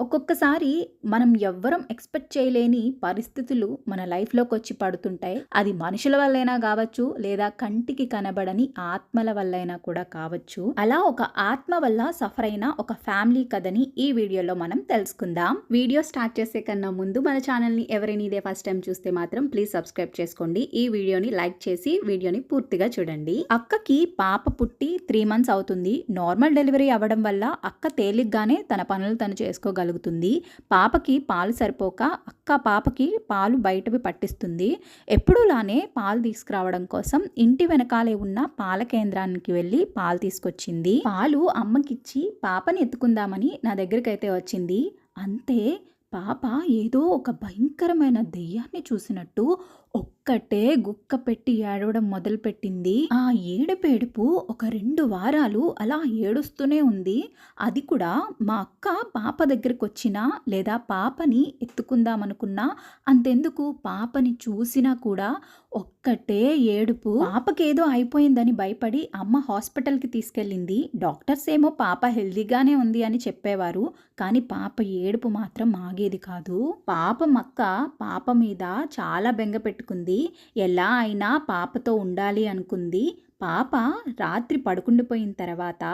ఒక్కొక్కసారి మనం ఎవ్వరం ఎక్స్పెక్ట్ చేయలేని పరిస్థితులు మన లైఫ్‌లోకి వచ్చి పడుతుంటాయి. అది మనుషుల వల్లైనా కావచ్చు లేదా కంటికి కనబడని ఆత్మల వల్లైనా కూడా కావచ్చు. అలా ఒక ఆత్మ వల్ల సఫర్ అయిన ఒక ఫ్యామిలీ కథని ఈ వీడియోలో మనం తెలుసుకుందాం. వీడియో స్టార్ట్ చేసే కన్నా ముందు మన ఛానల్‌ని ఎవరైనా ఇదే ఫస్ట్ టైం చూస్తే మాత్రం ప్లీజ్ సబ్స్క్రైబ్ చేసుకోండి. ఈ వీడియోని లైక్ చేసి వీడియోని పూర్తిగా చూడండి. అక్కకి పాప పుట్టి త్రీ మంత్స్ అవుతుంది. నార్మల్ డెలివరీ అవ్వడం వల్ల అక్క తేలిగ్గానే తన పనులు తను కలుగుతుంది పాపకి పాలు సరిపోక అక్క పాపకి పాలు బయటవి పట్టిస్తుంది. ఎప్పుడూలానే పాలు తీసుకురావడం కోసం ఇంటి వెనకాలే ఉన్న పాల కేంద్రానికి వెళ్ళి పాలు తీసుకొచ్చింది. పాలు అమ్మకిచ్చి పాపని ఎత్తుకుందామని నా దగ్గరికైతే వచ్చింది. అంతే పాప ఏదో ఒక భయంకరమైన దెయ్యాన్ని చూసినట్టు ఒక్కటే గుక్క పెట్టి ఏడవడం మొదలుపెట్టింది. ఆ ఏడుపేడుపు ఒక రెండు వారాలు అలా ఏడుస్తూనే ఉంది. అది కూడా మా అక్క పాప దగ్గరకొచ్చినా, లేదా పాపని ఎత్తుకుందామనుకున్నా, అంతెందుకు పాపని చూసినా కూడా ఒక్కటే ఏడుపు. పాపకేదో అయిపోయిందని భయపడి అమ్మ హాస్పిటల్‌కి తీసుకెళ్ళింది. డాక్టర్స్ ఏమో పాప హెల్దీగానే ఉంది అని చెప్పేవారు. కానీ పాప ఏడుపు మాత్రం ఆగేది కాదు. పాపం అక్క పాప మీద చాలా బెంగ పెట్టుకుంది. ఎలా అయినా పాపతో ఉండాలి అనుకుంది. పాప రాత్రి పడుకుండిపోయిన తర్వాత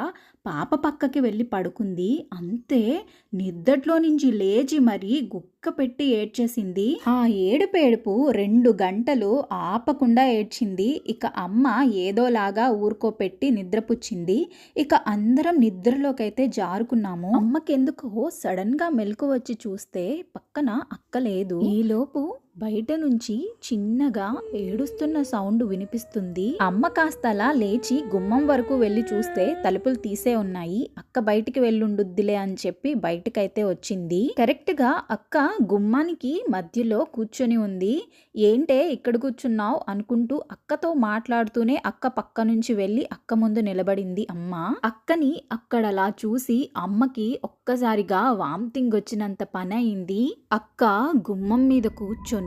పాప పక్కకి వెళ్ళి పడుకుంది. అంతే నిద్దట్లో నుంచి లేచి మరీ గుక్క పెట్టి ఏడ్చేసింది. ఆ ఏడుపేడుపు రెండు గంటలు ఆపకుండా ఏడ్చింది. ఇక అమ్మ ఏదోలాగా ఊరుకోపెట్టి నిద్రపుచ్చింది. ఇక అందరం నిద్రలోకైతే జారుకున్నాము. అమ్మకెందుకో సడన్‌గా మెలకు వచ్చి చూస్తే పక్కన అక్క లేదు. ఈలోపు బయట నుంచి చిన్నగా ఏడుస్తున్న సౌండ్ వినిపిస్తుంది. అమ్మ కాస్త అలా లేచి గుమ్మం వరకు వెళ్ళి చూస్తే తలుపులు తీసే ఉన్నాయి. అక్క బయటికి వెళ్ళుండుద్దిలే అని చెప్పి బయటకైతే వచ్చింది. కరెక్ట్గా అక్క గుమ్మానికి మధ్యలో కూర్చొని ఉంది. ఏంటే ఇక్కడ కూర్చున్నావు అనుకుంటూ అక్కతో మాట్లాడుతూనే అక్క పక్క నుంచి వెళ్ళి అక్క ముందు నిలబడింది అమ్మ. అక్కని అక్కడలా చూసి అమ్మకి ఒక్కసారిగా వామిటింగ్ వచ్చినంత పని అయింది అక్క గుమ్మం మీద కూర్చొని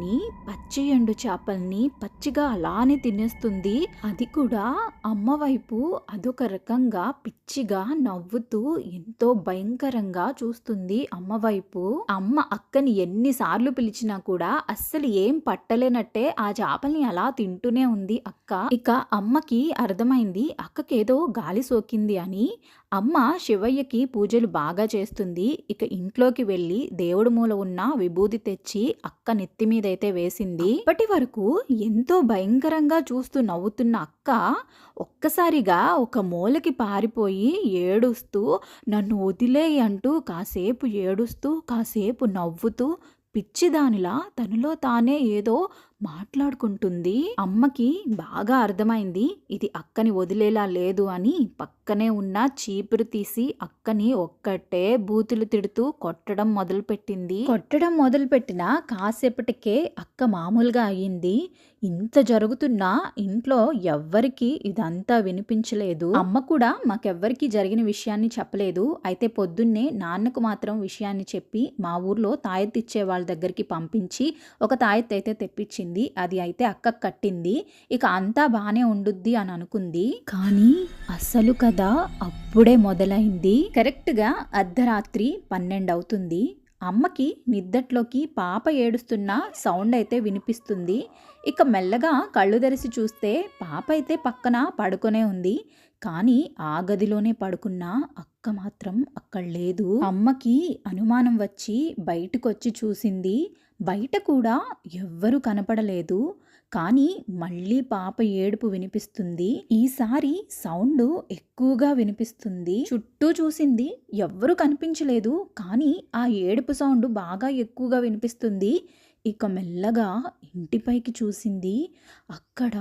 పచ్చి ఎండు చేపల్ని పచ్చిగా అలానే తినేస్తుంది. అది కూడా అమ్మ వైపు అదొక రకంగా పిచ్చిగా నవ్వుతూ ఎంతో భయంకరంగా చూస్తుంది అమ్మ వైపు. అమ్మ అక్కని ఎన్నిసార్లు పిలిచినా కూడా అస్సలు ఏం పట్టలేనట్టే ఆ చేపల్ని అలా తింటూనే ఉంది అక్క. ఇక అమ్మకి అర్థమైంది అక్కకేదో గాలి సోకింది అని. అమ్మ శివయ్యకి పూజలు బాగా చేస్తుంది. ఇక ఇంట్లోకి వెళ్ళి దేవుడి మూల ఉన్న విభూతి తెచ్చి అక్క నెత్తి మీదైతే వేసింది. ఇప్పటి వరకు ఎంతో భయంకరంగా చూస్తూ నవ్వుతున్న అక్క ఒక్కసారిగా ఒక మూలకి పారిపోయి ఏడుస్తూ నన్ను వదిలేయి అంటూ కాసేపు ఏడుస్తూ, కాసేపు నవ్వుతూ పిచ్చిదానిలా తనలో తానే ఏదో మాట్లాడుకుంటుంది. అమ్మకి బాగా అర్థమైంది ఇది అక్కని వదిలేలా లేదు అని పక్కనే ఉన్న చీపురు తీసి అక్కని ఒక్కటే బూతులు తిడుతూ కొట్టడం మొదలుపెట్టింది. కొట్టడం మొదలుపెట్టిన కాసేపటికే అక్క మామూలుగా అయింది. ఇంత జరుగుతున్నా ఇంట్లో ఎవ్వరికీ ఇదంతా వినిపించలేదు. అమ్మ కూడా మాకెవ్వరికీ జరిగిన విషయాన్ని చెప్పలేదు. అయితే పొద్దున్నే నాన్నకు మాత్రం విషయాన్ని చెప్పి మా ఊర్లో తాయెత్తిచ్చే వాళ్ళ దగ్గరికి పంపించి ఒక తాయెత్తయితే తెప్పించింది. అది అయితే అక్క కట్టింది. ఇక అంతా బానే ఉండుద్ది అని అనుకుంది. కానీ అసలు కథ అప్పుడే మొదలైంది. కరెక్ట్‌గా అర్ధరాత్రి 12 అవుతుంది. అమ్మకి నిద్దట్లోకి పాప ఏడుస్తున్న సౌండ్ అయితే వినిపిస్తుంది. ఇక మెల్లగా కళ్ళు తెరిచి చూస్తే పాప అయితే పక్కన పడుకునే ఉంది. కానీ ఆ గదిలోనే పడుకున్న అక్క మాత్రం అక్కడ లేదు. అమ్మకి అనుమానం వచ్చి బయటకొచ్చి చూసింది. బయట కూడా ఎవ్వరూ కనపడలేదు. కానీ మళ్ళీ పాప ఏడుపు వినిపిస్తుంది. ఈసారి సౌండ్ ఎక్కువగా వినిపిస్తుంది. చుట్టూ చూసింది. ఎవ్వరూ కనిపించలేదు. కానీ ఆ ఏడుపు సౌండ్ బాగా ఎక్కువగా వినిపిస్తుంది. ఇక మెల్లగా ఇంటి పైకి చూసింది. అక్కడ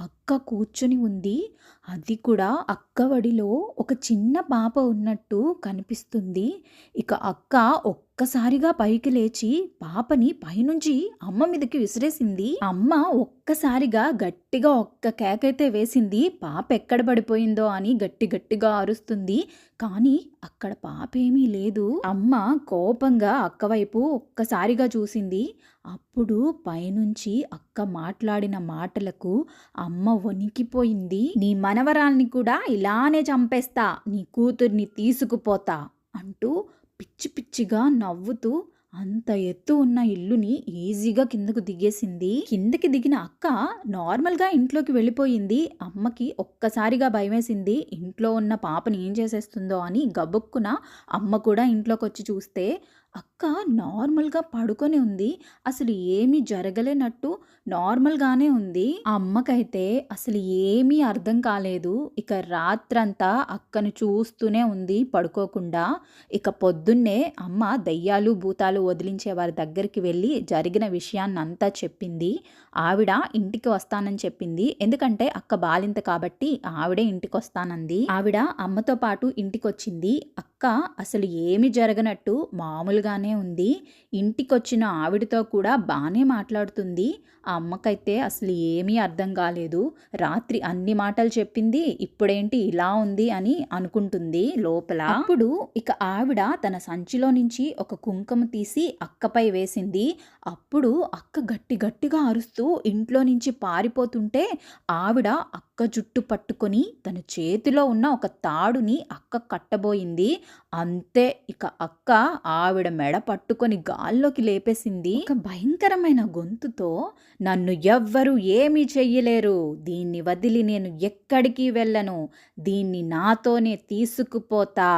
అక్క కూర్చొని ఉంది. అది కూడా అక్కవడిలో ఒక చిన్న పాప ఉన్నట్టు కనిపిస్తుంది. ఇక అక్క ఒక్కసారిగా పైకి లేచి పాపని పైనుంచి అమ్మ మీదకి విసిరేసింది. అమ్మ ఒక్కసారిగా గట్టిగా ఒక్క కేకైతే వేసింది. పాప ఎక్కడ పడిపోయిందో అని గట్టి గట్టిగా అరుస్తుంది. కానీ అక్కడ పాపేమీ లేదు. అమ్మ కోపంగా అక్క వైపు ఒక్కసారిగా చూసింది. అప్పుడు పైనుంచి అక్క అక్క మాట్లాడిన మాటలకు అమ్మ వణికిపోయింది. నీ మనవరాల్ని కూడా ఇలానే చంపేస్తా. నీ కూతుర్ని తీసుకుపోతా అంటూ పిచ్చి పిచ్చిగా నవ్వుతూ అంత ఎత్తు ఉన్న ఇల్లుని ఈజీగా కిందకు దిగేసింది కిందకి దిగిన అక్క నార్మల్గా ఇంట్లోకి వెళ్ళిపోయింది అమ్మకి ఒక్కసారిగా భయమేసింది ఇంట్లో ఉన్న పాపని ఏం చేసేస్తుందో అని గబుక్కున అమ్మ కూడా ఇంట్లోకి వచ్చి చూస్తే అక్క నార్మల్గా పడుకొని ఉంది. అసలు ఏమీ జరగలేనట్టు నార్మల్గానే ఉంది. ఆ అమ్మకైతే అసలు ఏమీ అర్థం కాలేదు. ఇక రాత్రంతా అక్కను చూస్తూనే ఉంది పడుకోకుండా. ఇక పొద్దున్నే అమ్మ దయ్యాలు భూతాలు వదిలించే వారి దగ్గరికి వెళ్ళి జరిగిన విషయాన్నంతా చెప్పింది. ఆవిడ ఇంటికి వస్తానని చెప్పింది. ఎందుకంటే అక్క బాలింత కాబట్టి ఆవిడే ఇంటికి వస్తానంది ఆవిడ అమ్మతో పాటు ఇంటికి వచ్చింది అక్క అసలు ఏమి జరగనట్టు మామూలుగానే ఉంది. ఇంటికొచ్చిన ఆవిడతో కూడా బాగానే మాట్లాడుతుంది. ఆ అమ్మకైతే అసలు ఏమీ అర్థం కాలేదు. రాత్రి అన్ని మాటలు చెప్పింది ఇప్పుడేంటి ఇలా ఉంది అని అనుకుంటుంది లోపల. అప్పుడు ఇక ఆవిడ తన సంచిలో నుంచి ఒక కుంకుమ తీసి అక్కపై వేసింది. అప్పుడు అక్క గట్టి గట్టిగా అరుస్తూ ఇంట్లో నుంచి పారిపోతుంటే ఆవిడ అక్క అక్క జుట్టు పట్టుకొని తన చేతిలో ఉన్న ఒక తాడుని అక్క కట్టబోయింది. అంతే ఇక అక్క ఆవిడ మెడ పట్టుకొని గాల్లోకి లేపేసింది. ఒక భయంకరమైన గొంతుతో నన్ను ఎవ్వరు ఏమీ చెయ్యలేరు. దీన్ని వదిలి నేను ఎక్కడికి వెళ్ళను. దీన్ని నాతోనే తీసుకుపోతా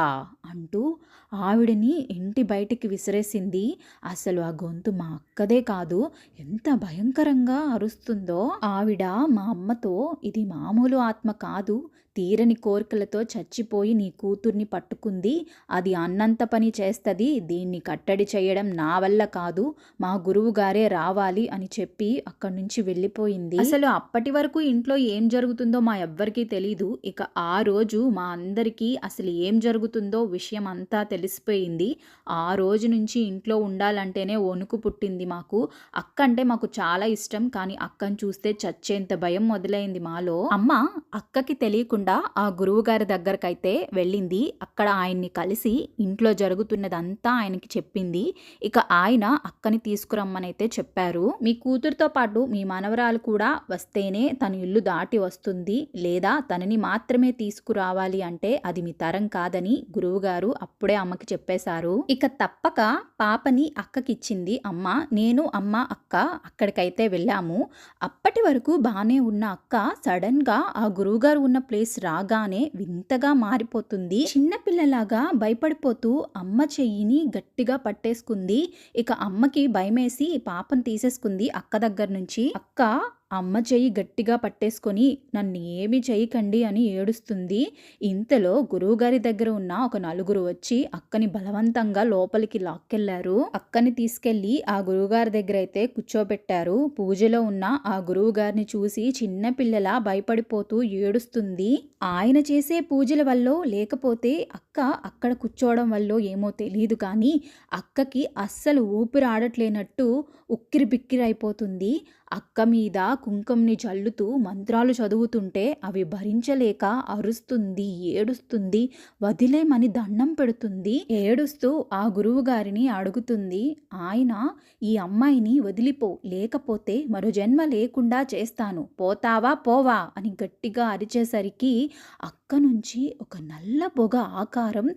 అంటూ ఆవిడని ఇంటి బయటికి విసిరేసింది. అసలు ఆ గొంతు మా అక్కదే కాదు ఎంత భయంకరంగా అరుస్తుందో. ఆవిడ మా అమ్మతో ఇది మామూలు ఆత్మ కాదు తీరని కోరికలతో చచ్చిపోయి నీ కూతుర్ని పట్టుకుంది. అది అన్నంత పని చేస్తుంది. దీన్ని కట్టడి చేయడం నా వల్ల కాదు. మా గురువు గారే రావాలి అని చెప్పి అక్కడి నుంచి వెళ్ళిపోయింది. అసలు అప్పటి వరకు ఇంట్లో ఏం జరుగుతుందో మా ఎవ్వరికీ తెలీదు. ఇక ఆ రోజు మా అందరికీ అసలు ఏం జరుగుతుందో విషయం అంతా తెలిసిపోయింది. ఆ రోజు నుంచి ఇంట్లో ఉండాలంటేనే వణుకు పుట్టింది మాకు. అక్క అంటే మాకు చాలా ఇష్టం. కానీ అక్కను చూస్తే చచ్చేంత భయం మొదలైంది మాలో. అమ్మ అక్కకి తెలియకుండా ఆ గురువు గారి దగ్గరకైతే వెళ్ళింది. అక్కడ ఆయన్ని కలిసి ఇంట్లో జరుగుతున్నదంతా ఆయనకి చెప్పింది. ఇక ఆయన అక్కని తీసుకురమ్మనైతే చెప్పారు. మీ కూతురుతో పాటు మీ మనవరాలు కూడా వస్తేనే తన ఇల్లు దాటి వస్తుంది. లేదా తనని మాత్రమే తీసుకురావాలి అంటే అది మీ తరం కాదని గురువుగారు అప్పుడే అమ్మకి చెప్పేశారు. ఇక తప్పక పాపని అక్కకిచ్చింది అమ్మ. నేను అమ్మ అక్క అక్కడికైతే వెళ్ళాము. అప్పటి వరకు బాగానే ఉన్న అక్క సడన్గా ఆ గురువుగారు ఉన్న ప్లేస్ రాగానే వింతగా మారిపోతుంది. చిన్నపిల్లలాగా భయపడిపోతూ అమ్మ చెయ్యిని గట్టిగా పట్టేసుకుంది. ఇక అమ్మకి భయమేసి పాపను తీసేసుకుంది అక్క దగ్గర నుంచి. అక్క అమ్మ చెయ్యి గట్టిగా పట్టేసుకొని నన్ను ఏమి చేయకండి అని ఏడుస్తుంది. ఇంతలో గురువుగారి దగ్గర ఉన్న ఒక నలుగురు వచ్చి అక్కని బలవంతంగా లోపలికి లాక్కెళ్ళారు. అక్కని తీసుకెళ్ళి ఆ గురువుగారి దగ్గర అయితే కూర్చోబెట్టారు. పూజలో ఉన్న ఆ గురువుగారిని చూసి చిన్న పిల్లల భయపడిపోతూ ఏడుస్తుంది. ఆయన చేసే పూజల వల్ల లేకపోతే అక్క అక్కడ కూర్చోవడం వల్ల ఏమో తెలియదు కానీ అక్కకి అస్సలు ఊపిరాడట్లేనట్టు ఉక్కిరి బిక్కిరి అయిపోతుంది. అక్క మీద కుంకుమని చల్లుతూ మంత్రాలు చదువుతుంటే అవి భరించలేక అరుస్తుంది ఏడుస్తుంది వదిలేమని దండం పెడుతుంది. ఏడుస్తూ ఆ గురువు గారిని అడుగుతుంది ఆయన ఈ అమ్మాయిని వదిలిపో లేకపోతే మరో జన్మ లేకుండా చేస్తాను. పోతావా? పోవా? అని గట్టిగా అరిచేసరికి అక్క నుంచి ఒక నల్ల పొగ ఆకారం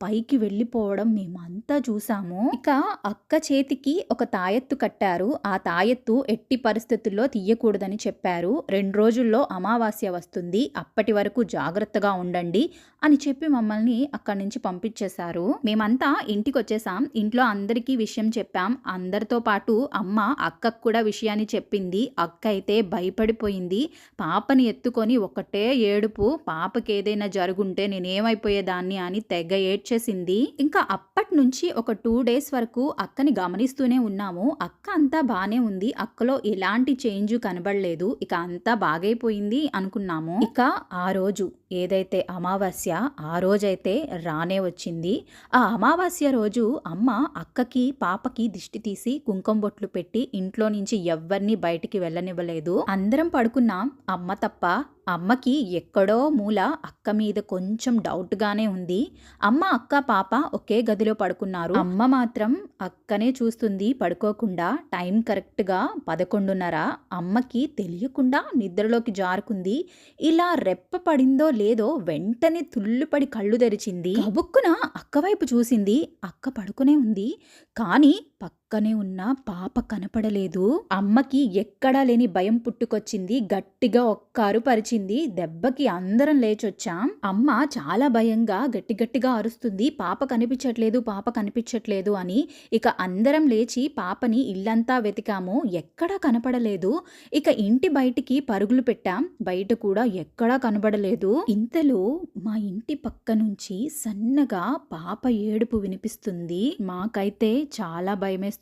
పైకి వెళ్ళిపోవడం మేమంతా చూసాము. ఇక అక్క చేతికి ఒక తాయెత్తు కట్టారు. ఆ తాయెత్తు ఎట్టి పరిస్థితుల్లో తీయకూడదని చెప్పారు. రెండు రోజుల్లో అమావాస్య వస్తుంది. అప్పటి వరకు జాగ్రత్తగా ఉండండి అని చెప్పి మమ్మల్ని అక్కడి నుంచి పంపించేశారు. మేమంతా ఇంటికి వచ్చేసాం. ఇంట్లో అందరికీ విషయం చెప్పాం. అందరితో పాటు అమ్మ అక్కకు కూడా విషయాన్ని చెప్పింది. అక్క అయితే భయపడిపోయింది. పాపని ఎత్తుకొని ఒకటే ఏడుపు పాపకి ఏదైనా జరుగుంటే నేనేమైపోయేదాన్ని అని తెగ ఏడ్చి వచ్చేసింది. ఇంకా అప్పటి నుంచి ఒక టూ డేస్ వరకు అక్కని గమనిస్తూనే ఉన్నాము. అక్క అంతా బానే ఉంది. అక్కలో ఎలాంటి చేంజ్ కనబడలేదు. ఇక అంతా బాగైపోయింది అనుకున్నాము. ఇక ఆ రోజు ఏదైతే అమావాస్య ఆ రోజైతే రానే వచ్చింది. ఆ అమావాస్య రోజు అమ్మ అక్కకి పాపకి దిష్టి తీసి కుంకుమ బొట్లు పెట్టి ఇంట్లో నుంచి ఎవ్వరిని బయటికి వెళ్ళనివ్వలేదు. అందరం పడుకున్నాం. అమ్మ తప్ప అమ్మకి ఎక్కడో మూల అక్క మీద కొంచెం డౌట్గానే ఉంది. అమ్మ అక్క పాప ఒకే గదిలో పడుకున్నారు. అమ్మ మాత్రం అక్కనే చూస్తుంది పడుకోకుండా. టైం కరెక్ట్గా పదకొండున్నర. అమ్మకి తెలియకుండా నిద్రలోకి జారుకుంది. ఇలా రెప్ప పడిందో లేదో వెంటనే తుల్లుపడి కళ్ళు తెరిచింది. గబుక్కున అక్క వైపు చూసింది. అక్క పడుకునే ఉంది. కానీ పక్క పక్కనే ఉన్న పాప కనపడలేదు. అమ్మకి ఎక్కడా లేని భయం పుట్టుకొచ్చింది. గట్టిగా ఒక్కారు పరిచింది. దెబ్బకి అందరం లేచొచ్చాం. అమ్మ చాలా భయంగా గట్టి గట్టిగా అరుస్తుంది. పాప కనిపించట్లేదు పాప కనిపించట్లేదు అని. ఇక అందరం లేచి పాపని ఇల్లంతా వెతికాము. ఎక్కడా కనపడలేదు. ఇక ఇంటి బయటికి పరుగులు పెట్టాం. బయట కూడా ఎక్కడా కనబడలేదు. ఇంతలో మా ఇంటి పక్క నుంచి సన్నగా పాప ఏడుపు వినిపిస్తుంది. మాకైతే చాలా భయమేస్తుంది.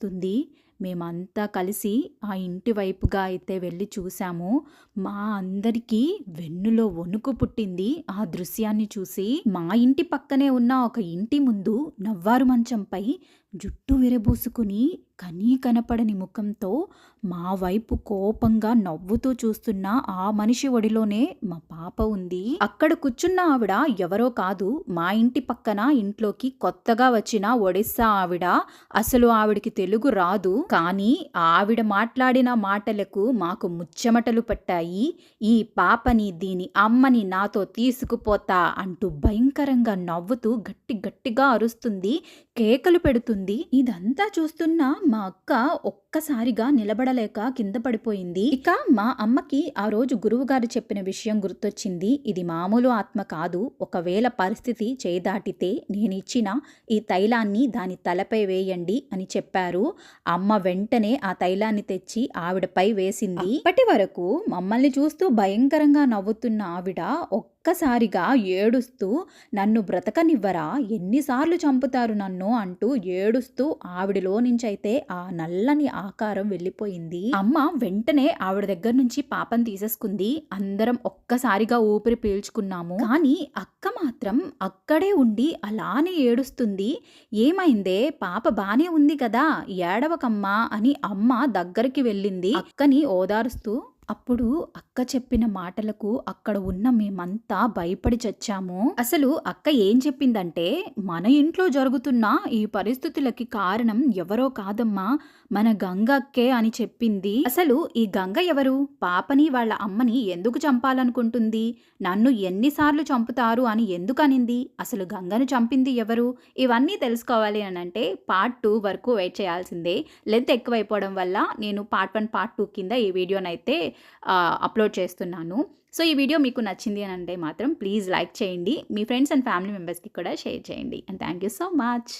మేమంతా కలిసి ఆ ఇంటి వైపుగా అయితే వెళ్ళి చూసాము మా అందరికీ వెన్నులో వణుకు పుట్టింది ఆ దృశ్యాన్ని చూసి మా ఇంటి పక్కనే ఉన్న ఒక ఇంటి ముందు నవ్వారు మంచంపై జుట్టు విరబూసుకుని కనీ కనపడని ముఖంతో మా వైపు కోపంగా నవ్వుతూ చూస్తున్న ఆ మనిషి ఒడిలోనే మా పాప ఉంది. అక్కడ కూర్చున్న ఆవిడ ఎవరో కాదు మా ఇంటి పక్కన ఇంట్లోకి కొత్తగా వచ్చిన ఒడిస్సా ఆవిడ. అసలు ఆవిడికి తెలుగు రాదు కానీ ఆవిడ మాట్లాడిన మాటలకు మాకు ముచ్చమటలు పట్టాయి. ఈ పాపని దీని అమ్మని నాతో తీసుకుపోతా అంటూ భయంకరంగా నవ్వుతూ గట్టి గట్టిగా అరుస్తుంది కేకలు పెడుతుంది. ఇదంతా చూస్తున్న మా అక్క ఒక్కసారిగా నిలబడలేక కింద పడిపోయింది. ఇక మా అమ్మకి ఆ రోజు గురువుగారు చెప్పిన విషయం గుర్తొచ్చింది. ఇది మామూలు ఆత్మ కాదు. ఒకవేళ పరిస్థితి చేదాటితే నేనిచ్చిన ఈ తైలాన్ని దాని తలపై వేయండి అని చెప్పారు. అమ్మ వెంటనే ఆ తైలాన్ని తెచ్చి ఆవిడపై వేసింది. అప్పటి వరకు మమ్మల్ని చూస్తూ భయంకరంగా నవ్వుతున్న ఆవిడ ఒక్కసారిగా ఏడుస్తూ నన్ను బ్రతకనివ్వరా? ఎన్నిసార్లు చంపుతారు నన్ను? అంటూ ఏడుస్తూ ఆవిడలో నుంచైతే ఆ నల్లని ఆకారం వెళ్ళిపోయింది. అమ్మ వెంటనే ఆవిడ దగ్గర నుంచి పాపం తీసేసుకుంది. అందరం ఒక్కసారిగా ఊపిరి పీల్చుకున్నాము. కానీ అక్క మాత్రం అక్కడే ఉండి అలానే ఏడుస్తుంది. ఏమైందే? పాప బానే ఉంది కదా? ఏడవకమ్మా అని అమ్మ దగ్గరికి వెళ్ళింది. అక్కని ఓదారుస్తూ అప్పుడు అక్క చెప్పిన మాటలకు అక్కడ ఉన్న మేమంతా భయపడి చచ్చాము. అసలు అక్క ఏం చెప్పిందంటే మన ఇంట్లో జరుగుతున్న ఈ పరిస్థితులకి కారణం ఎవరో కాదమ్మా మన గంగక్కే అని చెప్పింది. అసలు ఈ గంగ ఎవరు? పాపని వాళ్ళ అమ్మని ఎందుకు చంపాలనుకుంటుంది? నన్ను ఎన్నిసార్లు చంపుతారు అని ఎందుకు అనింది? అసలు గంగను చంపింది ఎవరు? ఇవన్నీ తెలుసుకోవాలి అని అంటే పార్ట్ టూ వరకు వెయిట్ చేయాల్సిందే. లెంత్ ఎక్కువైపోవడం వల్ల నేను పార్ట్ వన్ పార్ట్ టూ కింద ఈ వీడియోనైతే అప్లోడ్ చేస్తున్నాను. సో ఈ వీడియో మీకు నచ్చింది అని అంటే మాత్రం ప్లీజ్ లైక్ చేయండి. మీ ఫ్రెండ్స్ అండ్ ఫ్యామిలీ మెంబర్స్కి కూడా షేర్ చేయండి. And thank you so much